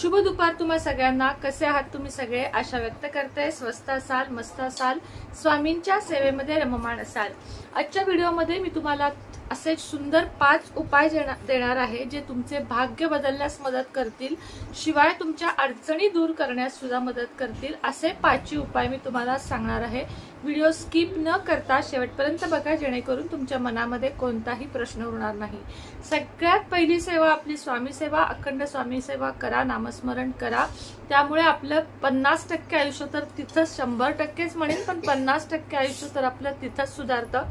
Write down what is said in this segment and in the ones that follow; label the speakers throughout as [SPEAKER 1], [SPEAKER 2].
[SPEAKER 1] शुभ दुपार तुम्हा सगळ्यांना. कसे आहात तुम्ही सगळे? आशा व्यक्त करते. स्वस्त असाल मस्त असाल. स्वामींच्या सेवेमध्ये रममाण असाल. आजच्या व्हिडिओमध्ये मी तुम्हाला असे सुंदर पाच उपाय देणार आहे जे तुमचे भाग्य बदलण्यास मदत करतील. शिवाय तुमच्या अडचणी दूर करण्यास सुद्धा मदत करतील. असे पाचही उपाय मी तुम्हाला सांगणार आहे. व्हिडिओ स्किप न करता शेवटपर्यंत बघा जेणेकरून तुमच्या मनामध्ये कोणताही प्रश्न उरणार नाही. सगळ्यात पहिली सेवा आपली स्वामी सेवा. अखंड स्वामी सेवा करा. नामस्मरण करा. त्यामुळे आपलं पन्नास टक्के आयुष्य तर तिथंच शंभर टक्केच म्हणेन पण पन्नास टक्के आयुष्य तर आपलं तिथंच सुधारतं.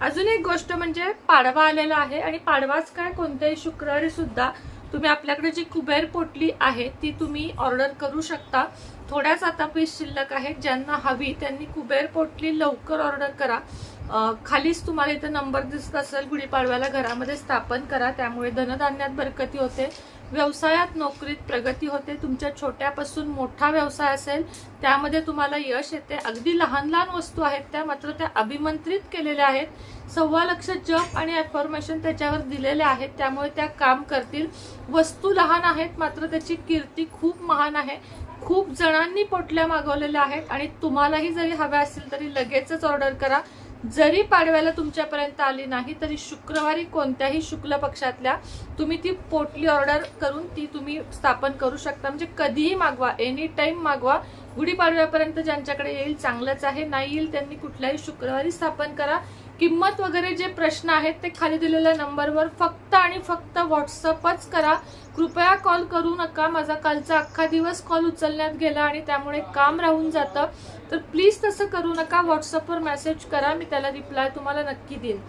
[SPEAKER 1] अजून एक गोष्ट म्हणजे पाडवा आलेला आहे आणि पाडवाच काय? कोणत्याही शुक्रवारी सुद्धा तुम्ही आपल्याकडे जी कुबेर पोटली आहे ती तुम्ही ऑर्डर करू शकता. थोड्याच आता पीस शिल्लक आहेत ज्यांना हवी त्यांनी कुबेर पोटली लवकर ऑर्डर करा. खालीच तुम्हाला इथं नंबर दिसत असेल गुढीपाडव्याला घरामध्ये स्थापन करा. त्यामुळे धनधान्यात बरकती होते. व्यवसायात नोकरीत प्रगती होते तुमच्या छोट्यापासून मोठा व्यवसाय असेल त्यामध्ये तुम्हाला यश येते. अगदी लहान लहान वस्तू आहेत त्या मात्र त्या अभिमंत्रित केलेल्या आहेत. सव्वा लक्ष जप आणि अफॉर्मेशन त्याच्यावर दिलेले आहेत. त्यामुळे त्या काम करतील. वस्तू लहान आहेत मात्र त्याची कीर्ती खूप महान आहे. खूप जणांनी पोटल्या मागवलेल्या आहेत आणि तुम्हालाही जरी हव्या असतील तरी लगेचच ऑर्डर करा. जरी पाडव्याला तुमच्यापर्यंत आली नाही तरी शुक्रवारी कोणत्याही शुक्ल पक्षातल्या तुम्ही ती पोटली ऑर्डर करून ती तुम्ही स्थापन करू शकता. म्हणजे कधीही मागवा एनी टाइम मागवा. गुढीपाडव्यापर्यंत ज्यांच्याकडे येईल चांगलंच आहे. नाही येईल त्यांनी कुठल्याही शुक्रवारी स्थापन करा. किंमत वगैरे जे प्रश्न आहेत ते खाली दिलेल्या नंबरवर फक्त आणि फक्त व्हॉट्सअपच करा. कृपया कॉल करू नका. माझा कालचा अख्खा दिवस कॉल उचलण्यात गेला आणि त्यामुळे काम राहून जातं. तर प्लीज तसं करू नका. व्हॉट्सअपवर मेसेज करा. मी त्याला रिप्लाय तुम्हाला नक्की देईन.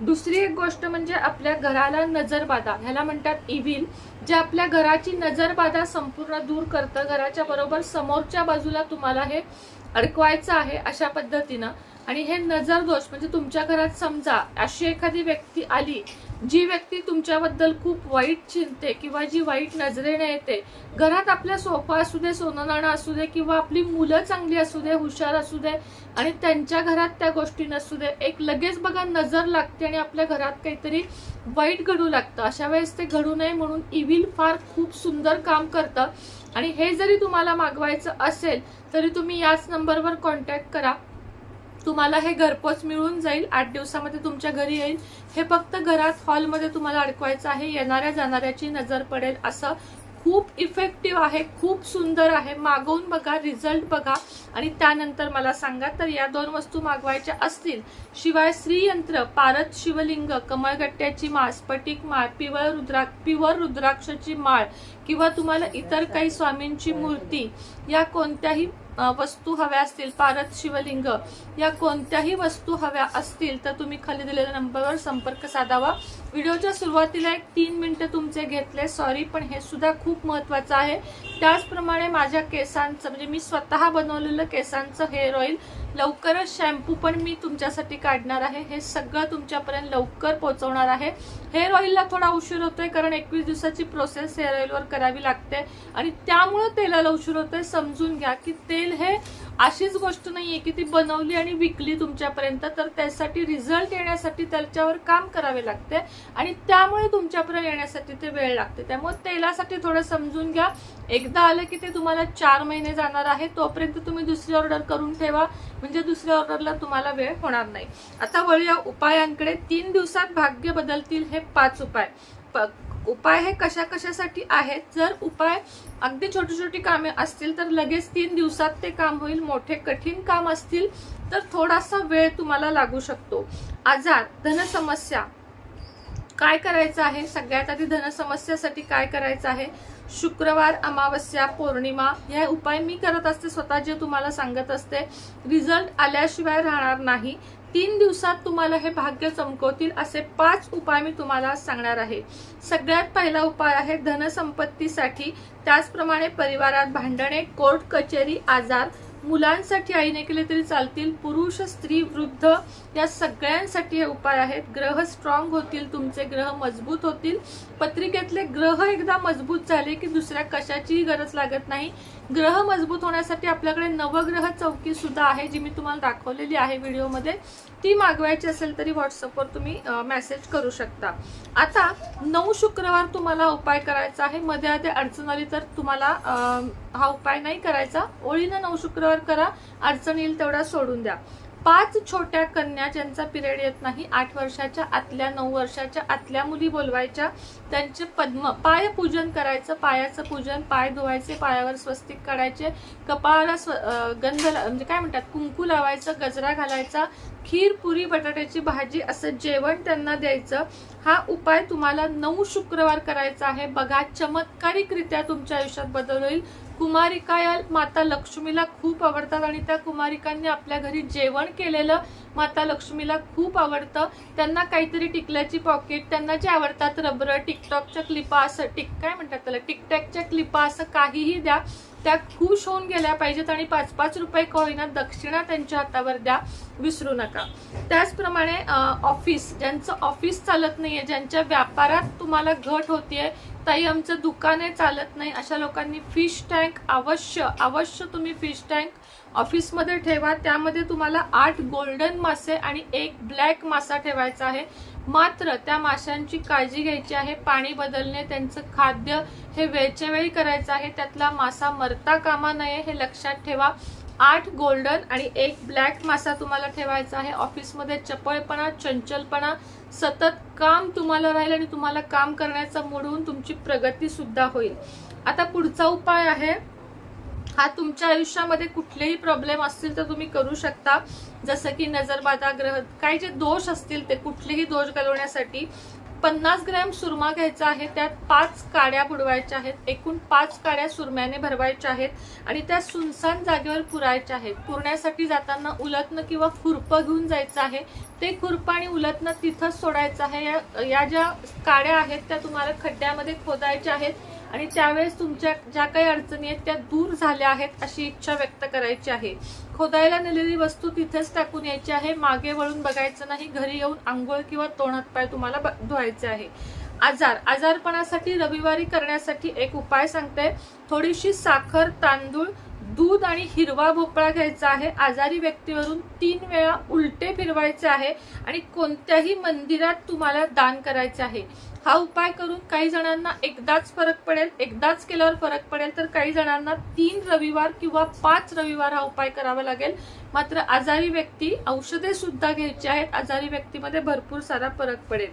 [SPEAKER 1] दुसरी एक गोष्ट म्हणजे आपल्या घराला नजरबाधा ह्याला म्हणतात इव्हिल जे आपल्या घराची नजरबाधा संपूर्ण दूर करतं. घराच्या बरोबर समोरच्या बाजूला तुम्हाला हे अडकवायचं आहे अशा पद्धतीनं. आणि हे नजर दोष म्हणजे तुमच्या घरात समजा अशी एखादी व्यक्ती आली जी व्यक्ती तुमच्याबद्दल खूप वाईट चिंते किंवा जी वाईट नजरेने येते घरात आपला सोफा असू दे सोनं नाणं असू दे किंवा आपली मुलं चांगली असू दे हुशार असू दे आणि त्यांच्या घरात त्या गोष्टी नसू दे एक लगेच बघा नजर लागते आणि आपल्या घरात काहीतरी वाईट घडू लागतं. अशा वेळेस ते घडू नये म्हणून इव्हिल फार खूप सुंदर काम करतं. आणि हे जरी तुम्हाला मागवायचं असेल तरी तुम्ही याच नंबरवर कॉन्टॅक्ट करा. तुम्हाला हे घरपोच मिळून जाईल आठ दिवसामध्ये तुमच्या घरी येईल. हे फक्त घरात हॉलमध्ये तुम्हाला अडकवायचं आहे येणाऱ्या जाणाऱ्याची नजर पडेल. असं खूप इफेक्टिव्ह आहे खूप सुंदर आहे. मागवून बघा रिझल्ट बघा. आणि त्यानंतर मला सांगा तर या दोन वस्तू मागवायच्या असतील शिवाय श्रीयंत्र पारत शिवलिंग कमळगट्ट्याची माळ स्फटिक माळ पिवळ रुद्रा पिवर रुद्राक्षची माळ किंवा तुम्हाला इतर काही स्वामींची मूर्ती या कोणत्याही वस्तू हव्या असतील पारत शिवलिंग या कोणत्याही वस्तू हव्या असतील तर तुम्ही खाली दिलेल्या नंबरवर संपर्क साधावा. व्हिडिओच्या सुरुवातीला एक तीन मिनटं तुमचे घेतले. सॉरी पण हे सुद्धा खूप महत्वाचं आहे. त्याचप्रमाणे माझ्या केसांचं म्हणजे मी स्वतः बनवलेलं केसांचं हेअर ऑइल लवकरच शॅम्पू पण मी तुमच्यासाठी काढणार आहे. हे सगळं तुमच्यापर्यंत लवकर पोहोचवणार आहे. हेअर ऑइलला थोडा उशीर होतोय कारण एकवीस दिवसाची प्रोसेस हेअर ऑइलवर करावी लागते. आणि त्यामुळं तेलाला उशीर होतोय. समजून घ्या की तेल हे अशीच गोष्ट नाहीये की ती बनवली आणि विकली तुमच्यापर्यंत. तर त्यासाठी रिझल्ट येण्यासाठी त्याच्यावर काम करावे लागते. आणि त्यामुळे तुमच्यापर्यंत येण्यासाठी ते वेळ लागते. त्यामुळे तेलासाठी थोडं समजून घ्या. एकदा आलं की ते तुम्हाला चार महिने जाणार आहे तोपर्यंत तुम्ही दुसरी ऑर्डर करून ठेवा. म्हणजे दुसऱ्या ऑर्डरला तुम्हाला वेळ होणार नाही. आता वळूया उपायांकडे. तीन दिवसात भाग्य बदलतील हे पाच उपाय. उपाय हे कशा कशासाठी आहेत? जर उपाय अगदी छोटी छोटी कामे असतील तर लगेच तीन दिवसात ते काम होईल. मोठे कठीण काम असतील तर थोडासा वेळ तुम्हाला लागू शकतो. आजार धनसमस्या काय करायचं आहे? सगळ्यात आधी धनसमस्यासाठी काय करायचं आहे? शुक्रवार अमावस्या पौर्णिमा हे उपाय मी करत असते स्वतः जे तुम्हाला सांगत असते. रिझल्ट आल्याशिवाय राहणार नाही. तीन दिवसात तुम्हाला हे भाग्य चमकवतील असे पाच उपाय मी तुम्हाला सांगणार आहे. सगळ्यात पहिला उपाय आहे धनसंपत्तीसाठी. त्याचप्रमाणे परिवारात भांडणे कोर्ट कचेरी आजार मुलांसाठी आईने केले तरी चालतील. पुरुष स्त्री वृद्ध या सगळ्यांसाठी हे उपाय आहेत. ग्रह स्ट्रॉंग होतील तुमचे ग्रह मजबूत होतील. पत्रिकेतले ग्रह एकदा मजबूत झाले की दुसऱ्या कशाचीही गरज लागत नाही. ग्रह मजबूत होण्यासाठी आपल्याकडे नवग्रह चौकी सुद्धा आहे जी मी तुम्हाला दाखवलेली आहे व्हिडिओमध्ये. ती मागवायची असेल तरी व्हॉट्सअपवर तुम्ही मेसेज करू शकता. आता नऊ शुक्रवार तुम्हाला उपाय करायचा आहे. मध्ये आधी अडचण आली तर तुम्हाला हा उपाय नाही करायचा. ओळीनं नऊ शुक्रवार करा अडचण येईल तेवढा सोडून द्या. पाच छोट्या कन्या ज्यांचा पिरियड येत नाही आठ वर्षाच्या आतल्या नऊ वर्षाच्या आतल्या मुली बोलवायच्या त्यांचे पद्म पाय पूजन करायचं पायाचं पूजन पाय धुवायचे पायावर स्वस्तिक काढायचे कपाळाला स्व- गंध म्हणजे काय म्हणतात कुंकू लावायचं गजरा घालायचा खीर पुरी बटाट्याची भाजी असं जेवण त्यांना द्यायचं हा उपाय तुम्हाला नऊ शुक्रवार करायचा आहे. बघा चमत्कारिकरित्या तुमच्या आयुष्यात बदल होईल. कुमारिका या माता लक्ष्मीला खूप आवडतात आणि त्या कुमारिकांनी आपल्या घरी जेवण केलेलं माता लक्ष्मीला खूप आवडतं. त्यांना काहीतरी टिकल्याची पॉकेट त्यांना जे आवडतात रबर टिकटॉकच्या क्लिपा असं टिक काय म्हणतात त्याला? टिकटॅकच्या क्लिपा असं काहीही द्या. त्या खुश होऊन गेल्या पाहिजेत आणि पाच पाच रुपये का होईना दक्षिणा त्यांच्या हातावर द्या विसरू नका. त्याचप्रमाणे ऑफिस. ज्यांचं ऑफिस चालत नाहीये ज्यांच्या व्यापारात तुम्हाला घट होतीये ताई आमचं दुकाने चालत नाही अशा लोकांनी फिश टँक अवश्य अवश्य तुम्ही फिश टँक ऑफिसमध्ये ठेवा. त्यामध्ये तुम्हाला आठ गोल्डन मासे आणि एक ब्लॅक मासा ठेवायचा आहे. मात्र त्या माशांची काळजी घ्यायची आहे पाणी बदलणे त्यांचं खाद्य हे वेळच्या वेळी करायचं आहे त्यातला मासा मरता कामा नये हे लक्षात ठेवा. आठ गोल्डन आणि एक ब्लॅक मासा तुम्हाला ठेवायचा आहे. ऑफिसमध्ये चपळपणा चंचलपणा सतत काम तुम्हाला राहील आणि तुम्हाला काम करण्याचा मूड होऊन तुमची प्रगती सुद्धा होईल. आता पुढचा उपाय आहे. हा तुमच्या आयुष्यामध्ये कुठलेही प्रॉब्लेम असतील तर तुम्ही करू शकता. जसं की नजरबाधा ग्रह काही जे दोष असतील ते कुठलेही दोष घालवण्यासाठी पन्नास ग्रॅम सुरमा घ्यायचा आहे. त्यात पाच काड्या बुडवायच्या आहेत. एकूण पाच काड्या सुरम्याने भरवायच्या आहेत आणि त्या सुनसान जागेवर पुरायच्या आहेत. पुरण्यासाठी जाताना उलटणं किंवा खुरपं घेऊन जायचं आहे. ते खुरपं आणि उलटणं तिथंच सोडायचं आहे. या- या ज्या काड्या आहेत त्या तुम्हाला खड्ड्यामध्ये खोदायच्या आहेत. आणि त्यावेळेस तुमच्या ज्या काही अडचणी आहेत त्या दूर झाल्या आहेत अशी इच्छा व्यक्त करायची आहे. खोदायला नेलेली वस्तू तिथेच टाकून यायची आहे. मागे वळून बघायचं नाही घरी येऊन आंघोळ किंवा तोंडात पाय तुम्हाला ब- धुवायचे आहे. आजार आजारपणासाठी रविवारी करण्यासाठी एक उपाय सांगते. थोडीशी साखर तांदूळ दूध आणि हिरवा भोपळा घ्यायचा आहे. आजारी व्यक्तीवरून तीन वेळा उलटे फिरवायचे आहे आणि कोणत्याही मंदिरात तुम्हाला दान करायचे आहे. हा उपाय करून काही जणांना एकदाच फरक पडेल. एकदाच केल्यावर फरक पडेल. तर काही जणांना तीन रविवार किंवा पाच रविवार हा उपाय करावा लागेल. मात्र आजारी व्यक्ती औषधे सुद्धा घ्यायची आहेत. आजारी व्यक्तीमध्ये भरपूर सारा फरक पडेल.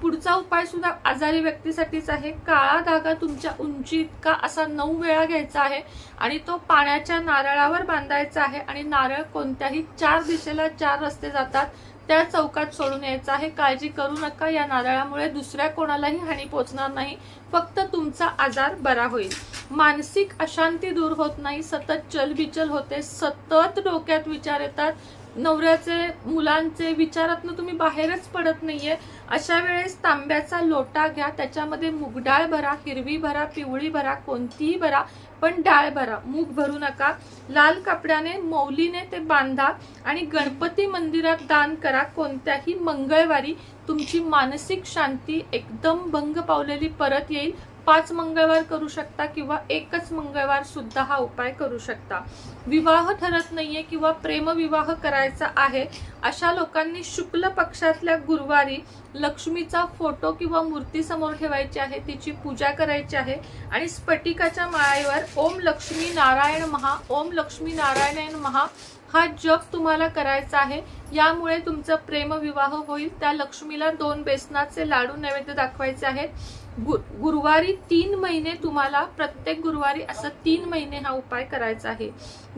[SPEAKER 1] पुढचा उपाय सुद्धा आजारी व्यक्तीसाठीच आहे. काळा धागा तुमच्या उंची इतका असा नऊ वेळा घ्यायचा आहे आणि तो पाण्याच्या नारळावर बांधायचा आहे आणि नारळ कोणत्याही चार दिशेला चार रस्ते जातात त्या चौकात सोडून यायचं आहे. काळजी करू नका. या नारळामुळे दुसऱ्या कोणालाही हानी पोचणार नाही. फक्त तुमचा आजार बरा होईल. मानसिक अशांती दूर होत नाही सतत चलबिचल होते सतत डोक्यात विचार येतात. नवऱ्याचे मुलांचे विचारातनं तुम्ही बाहेरच पडत नाहीये. अशा वेळेस तांब्याचा लोटा घ्या त्याच्यामध्ये मुगडाळ भरा हिरवी भरा पिवळी भरा कोणतीही भरा पण डाळ भरा मूग भरू नका. लाल कपड्याने मौलीने ते बांधा आणि गणपती मंदिरात दान करा कोणत्याही मंगळवारी. तुमची मानसिक शांती एकदम भंग पावलेली परत येईल. पाच मंगळवार करू शकता किंवा एकच मंगळवार सुद्धा हा उपाय करू शकता. विवाह ठरत नाहीये किंवा प्रेमविवाह करायचा आहे अशा लोकांनी शुक्ल पक्षातल्या गुरुवारी लक्ष्मीचा फोटो किंवा मूर्ती समोर ठेवायची आहे तिची पूजा करायची आहे आणि स्फटिकाच्या माळेवर ओम लक्ष्मी नारायण महा ओम लक्ष्मी नारायण महा हा जप तुम्हाला करायचा आहे. यामुळे तुमचा प्रेमविवाह होईल. त्या लक्ष्मीला दोन बेसनाचे लाडू नैवेद्य दाखवायचे आहेत. गु- गुरुवारी तीन महिने तुम्हाला प्रत्येक गुरुवारी असं तीन महिने हा उपाय करायचा आहे.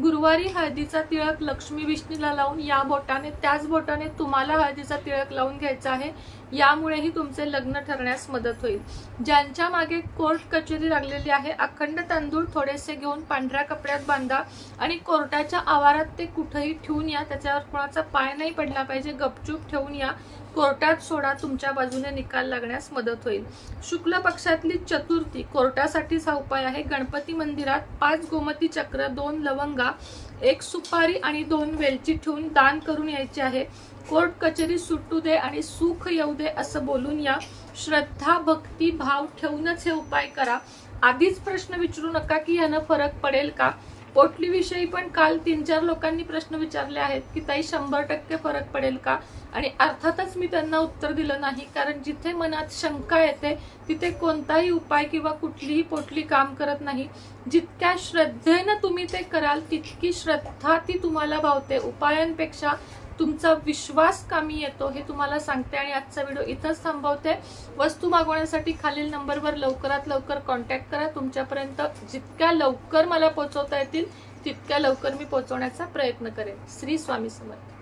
[SPEAKER 1] गुरुवारी हळदीचा तिळक लक्ष्मी विष्णूला लावून या बोटाने त्याच बोटाने तुम्हाला हळदीचा तिळक लावून घ्यायचा आहे. यामुळेही तुमचे लग्न ठरण्यास मदत होईल. ज्यांच्या मागे कोर्ट कचेरी लागलेली आहे अखंड तांदूळ थोडेसे घेऊन पांढऱ्या कपड्यात बांधा आणि कोर्टाच्या आवारात ते कुठेही ठेवून या. त्याच्यावर कोणाचा पाय नाही पडला पाहिजे गपचूप ठेवून या. कोर्टात सोडा तुमच्या बाजूने निकाल लागण्यास मदत होईल. शुक्ल पक्षातली चतुर्थी कोर्टासाठीच हा उपाय आहे. गणपती मंदिरात पाच गोमती चक्र दोन लवंगा एक सुपारी आणि दोन वेलची ठेवून दान करून यायचे आहे. कोर्ट कचेरी सुटू दे आणि सुख येऊ दे असं बोलून या श्रद्धा भक्ती भाव ठेवूनच हे उपाय करा. आधीच प्रश्न विचारू नका की यानं फरक पडेल का? पोटलीविषयी पण काल तीन चार लोकांनी प्रश्न विचारले आहेत की ताई शंभर टक्के फरक पडेल का? आणि अर्थातच मी त्यांना उत्तर दिलं नाही कारण जिथे मनात शंका येते तिथे कोणताही उपाय किंवा कुठलीही पोटली काम करत नाही. जितक्या श्रद्धेनं तुम्ही ते कराल तितकी श्रद्धा ती तुम्हाला भावते. उपायांपेक्षा तुमचा विश्वास कामी येतो हे तुम्हाला सांगते आणि आजचा व्हिडिओ इथंच थांबवते. वस्तू मागवण्यासाठी खालील नंबरवर लवकरात लवकर कॉन्टॅक्ट करा. तुमच्यापर्यंत जितक्या लवकर मला पोहोचवता येतील तितक्या लवकर मी पोहोचवण्याचा प्रयत्न करेन. श्री स्वामी समर्थ.